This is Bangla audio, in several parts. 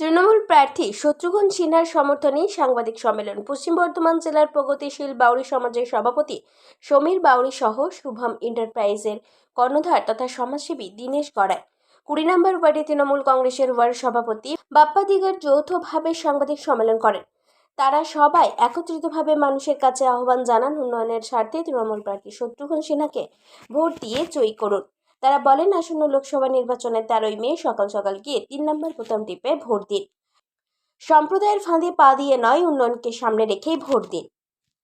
তৃণমূল প্রার্থী শত্রুঘ্ন সিনহার সমর্থনে সাংবাদিক সম্মেলন। পশ্চিম বর্ধমান জেলার প্রগতিশীল বাউরি সমাজের সভাপতি সমীর বাউরি সহ শুভম এন্টারপ্রাইজের কর্ণধার তথা সমাজসেবী দীনেশ গড়াই। কুড়ি নম্বর ওয়ার্ডে তৃণমূল কংগ্রেসের ওয়ার্ড সভাপতি বাপ্পা দিগার যৌথভাবে সাংবাদিক সম্মেলন করেন। তারা সবাই একত্রিতভাবে মানুষের কাছে আহ্বান জানান উন্নয়নের স্বার্থে তৃণমূল প্রার্থী শত্রুঘ্ন সিনহাকে ভোট দিয়ে জয়ী করুন। তারা বলেন আসন্ন লোকসভা নির্বাচনের তেরোই মে সকাল সকাল গিয়ে তিন নম্বর বোতাম টিপে ভোট দিন। সম্প্রদায়ের ফাঁদে পা দিয়ে নয় উন্নয়নকে সামনে রেখেই ভোট দিন।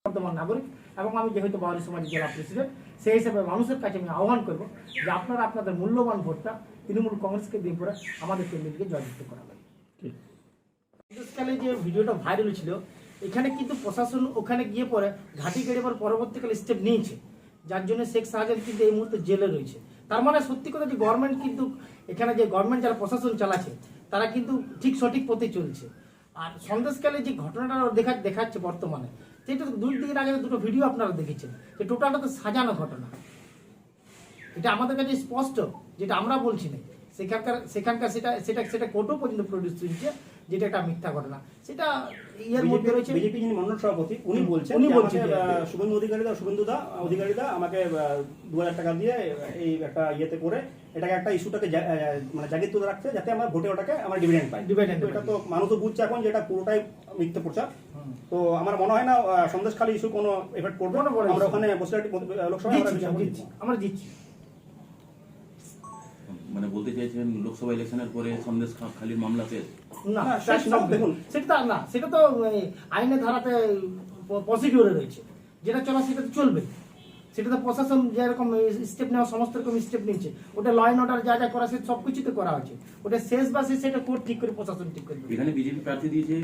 বর্তমান নাগরিক এবং আমি যেহেতু বাঙালি সমাজের জেলা প্রেসিডেন্ট সেই হিসেবে মানুষের কাছে আমি আহ্বান করব যে আপনারা আপনাদের মূল্যবান ভোটটা তৃণমূল কংগ্রেসকে দিয়ে পরে আমাদের কেন্দ্রকে জয়যুক্ত করাবেন বিশেষকালে যে ভিডিওটা ভাইরাল ছিল এখানে কিন্তু প্রশাসন ওখানে গিয়ে পরে ঘাটি গেড়ে পর পরবর্তীকালে স্টেপ নিয়েছে। যার জন্য শেখ শাহজাহান কিন্তু এই মুহূর্তে জেলে রয়েছে। তার মানে সত্যি কথা যে গভর্নমেন্ট কিন্তু এখানে যে গভর্নমেন্ট যারা প্রশাসন চালাচ্ছে, তারা কিন্তু ঠিক সঠিক পথে চলছে। আর সন্দেশকালে যে ঘটনাটা দেখা দেখাচ্ছে বর্তমানে, সেটা দুই দিন আগে দুটো ভিডিও আপনারা দেখেছেন, যে টোটালটা তো সাজানো ঘটনা। এটা আমাদের কাছে স্পষ্ট, যেটা আমরা বলছি না। সেখানকার সেখানকার সেটা সেটা সেটা কোর্টও পর্যন্ত প্রডিউস হচ্ছে যেটা একটা মিথ্যা ঘটনা। সেটা ইয়ের মধ্যে রয়েছে বিজেপি যিনি মন্ডল সভাপতি উনি বলছেন উনি বলছেন শুভেন্দু অধিকারী দা শুভেন্দু দা অধিকারী দা আমাকে দু হাজার টাকা দিয়ে এই একটা ইয়েতে করে এটাকে একটা ইস্যুটাকে মানে জাগিয়ে তুলে রাখছে যাতে আমরা ভোটে ওটাকে আমরা ডিভিডেন্ড পাই। তো এটা তো মানুষও বুঝছে এখন যেটা পুরোটাই মিথ্যে প্রচার। তো আমার মনে হয় না সন্দেশখালী ইস্যু কোনো এফেক্ট করবে। বড় আমরা ওখানে বসে লোকসভায় আমরা জিতছি বিষয় জিতছি আমরা জিতছি মানে বলতে চাইছেন লোকসভা ইলেকশনের পরে সন্দেশ খা- খালির মামলা শেষ না দেখুন। সেটা তো না সেটা তো আইনের ধারাতে প্রসিডিওরে রয়েছে। যেটা চলা সেটা তো চলবে। সেটা তো প্রশাসন যেরকম স্টেপ নেওয়া সমস্ত রকম স্টেপ নিচ্ছে। ওটা ল অ্যান্ড অর্ডার যা যা করা সে সব কিছুতে করা হয়েছে। ওটা শেষ বা শেষ সেটা কোর্ট ঠিক করে প্রশাসন ঠিক করে। এখানে বিজেপি প্রার্থী দিয়েছে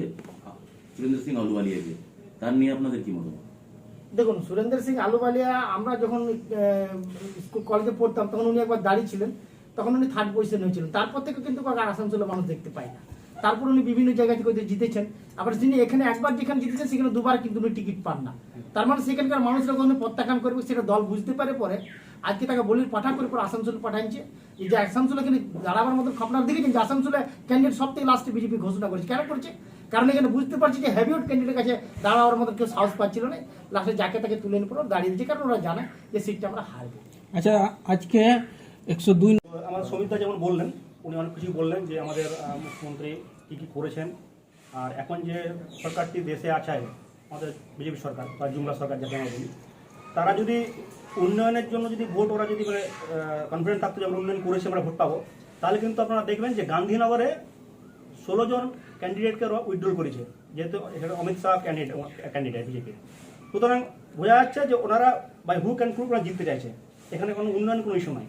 সুরেন্দ্র সিং আলুওয়ালিয়াকে তার নিয়ে আপনাদের কি মতামত? দেখুন সুরেন্দ্র সিং আলুবালিয়া আমরা যখন স্কুল কলেজে পড়তাম তখন উনি একবার দাঁড়িয়ে ছিলেন। তখন উনি থার্ড পজিশন হয়েছিলেন। তারপর থেকে কিন্তু কাউকে আসানসোলে মানুষ দেখতে পায় না। তারপর উনি বিভিন্ন জায়গা থেকে জিতেছেন। আবার যিনি এখানে একবার যেখানে জিতেছেন, সেখানে দুবার কিন্তু উনি টিকিট পান না। তার মানে সেখানকার মানুষরা কখনো প্রত্যাখ্যান করবে, সেটা দল বুঝতে পারে পরে। আজকে তাকে বলির পাঠা করে পরে আসানসোল পাঠাচ্ছে এই যে আসানসোলে কিন্তু দাঁড়াবার মতো আপনারা দেখেছেন যে আসানসোলে ক্যান্ডিডেট সব থেকে লাস্টে বিজেপি ঘোষণা করেছে? কেন করছে? কারণ এখানে বুঝতে পারছি যে হ্যাভিউট ক্যান্ডিডেটের কাছে দাঁড়াবার মতো কেউ সাহস পাচ্ছিল না। লাস্টে যাকে তাকে তুলে নিয়ে দাঁড়িয়ে দিচ্ছে কারণ ওরা জানে যে সিটটা আমরা হারবো। আচ্ছা আজকে একশো দুই সমিতা যেমন বললেন, উনি অনেক কিছু বললেন যে আমাদের মুখ্যমন্ত্রী কী কী করেছেন। আর এখন যে সরকারটি দেশে আছে, আমাদের বিজেপি সরকার বা জুমলা সরকার যাকে আমরা বলি, তারা যদি উন্নয়নের জন্য যদি ভোট, ওরা যদি মানে কনফিডেন্ট থাকতো যে আমরা উন্নয়ন করেছি, আমরা ভোট পাবো, তাহলে কিন্তু আপনারা দেখবেন যে গান্ধীনগরে ষোলো জন ক্যান্ডিডেটকে ওরা উইথড্রল করেছে, যেহেতু এখানে অমিত শাহ ক্যান্ডিডেট ক্যান্ডিডেট বিজেপির। সুতরাং বোঝা যাচ্ছে যে ওনারা বাই হু অ্যান্ড ক্রুক ওরা জিততে চাইছে। এখানে কোনো উন্নয়ন কোনো ইস্যু নাই।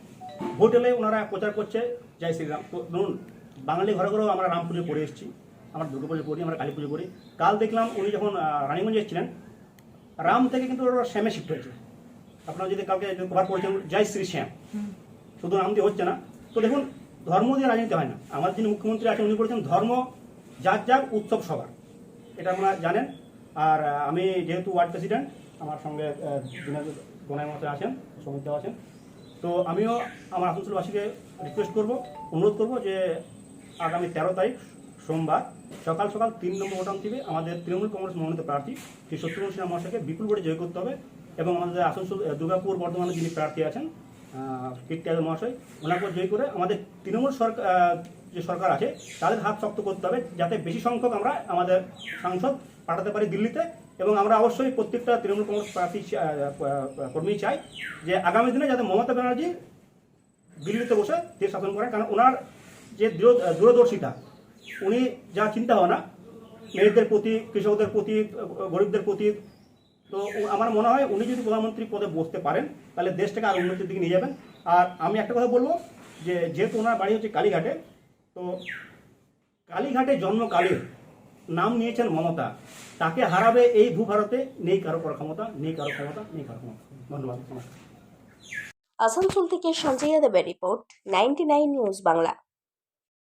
ভোট এলে ওনারা প্রচার করছে। জয় শ্রীরাম। ধরুন বাঙালি ঘরে ঘরেও আমরা রাম পুজো করে এসেছি আমরা দুর্গা পুজো করি আমরা কালী পুজো করি। কাল দেখলাম উনি যখন রানীগঞ্জে এসেছিলেন রাম থেকে কিন্তু ওরা শ্যামে শিফট হয়েছে। আপনারা যদি কাউকে কভার করেছেন জয় শ্রী শ্যাম। শুধু নাম দিয়ে হচ্ছে না। তো দেখুন ধর্ম দিয়ে রাজনীতি হয় না। আমার যিনি মুখ্যমন্ত্রী আছেন উনি বলেছেন ধর্ম যার যার উৎসব সবার। এটা আপনারা জানেন। আর আমি যেহেতু ওয়ার্ড প্রেসিডেন্ট আমার সঙ্গে গোনায় মতো আছেন সমিত আছেন তো আমিও আমার আসানসোলবাসীকে রিকোয়েস্ট করব, অনুরোধ করব যে আগামী তেরো তারিখ সোমবার সকাল সকাল তিন নম্বর ভোটাম থেকে আমাদের তৃণমূল কংগ্রেস মনোনীত প্রার্থী শ্রী সত্যমোহন সিনহা মহাশয়কে বিপুল ভোটে জয় করতে হবে এবং আমাদের আসানসোল দুর্গাপুর বর্ধমানে যিনি প্রার্থী আছেন কীর্তি আদব মহাশয় ওনাকে জয় করে আমাদের তৃণমূল সরকার যে সরকার আছে, তাদের হাত শক্ত করতে হবে, যাতে বেশি সংখ্যক আমরা আমাদের সাংসদ পাঠাতে পারি দিল্লিতে। এবং আমরা অবশ্যই প্রত্যেকটা তৃণমূল কংগ্রেস প্রার্থী কর্মী চাই যে আগামী দিনে যাতে মমতা ব্যানার্জি দিল্লিতে বসে দেশ শাসন করেন। কারণ ওনার যে দূর- দূরদর্শিতা, উনি যা চিন্তা ভাবনা মেয়েদের প্রতি, কৃষকদের প্রতি, গরিবদের প্রতি, তো আমার মনে হয় উনি যদি প্রধানমন্ত্রী পদে বসতে পারেন, তাহলে দেশটাকে আর উন্নতির দিকে নিয়ে যাবেন। আর আমি একটা কথা বলব যে, যেহেতু ওনার বাড়ি হচ্ছে কালীঘাটে তো কালীঘাটে জন্ম কালীর নাম নিয়েছেন মমতা। তাকে হারাবে এই ভূভারতে নেই কারও ক্ষমতা নেই কারও ক্ষমতা, নেই কারও ক্ষমতা। ধন্যবাদ আসানসোল থেকে সঞ্জয় যাদবের রিপোর্ট নাইনটি নিউজ বাংলা।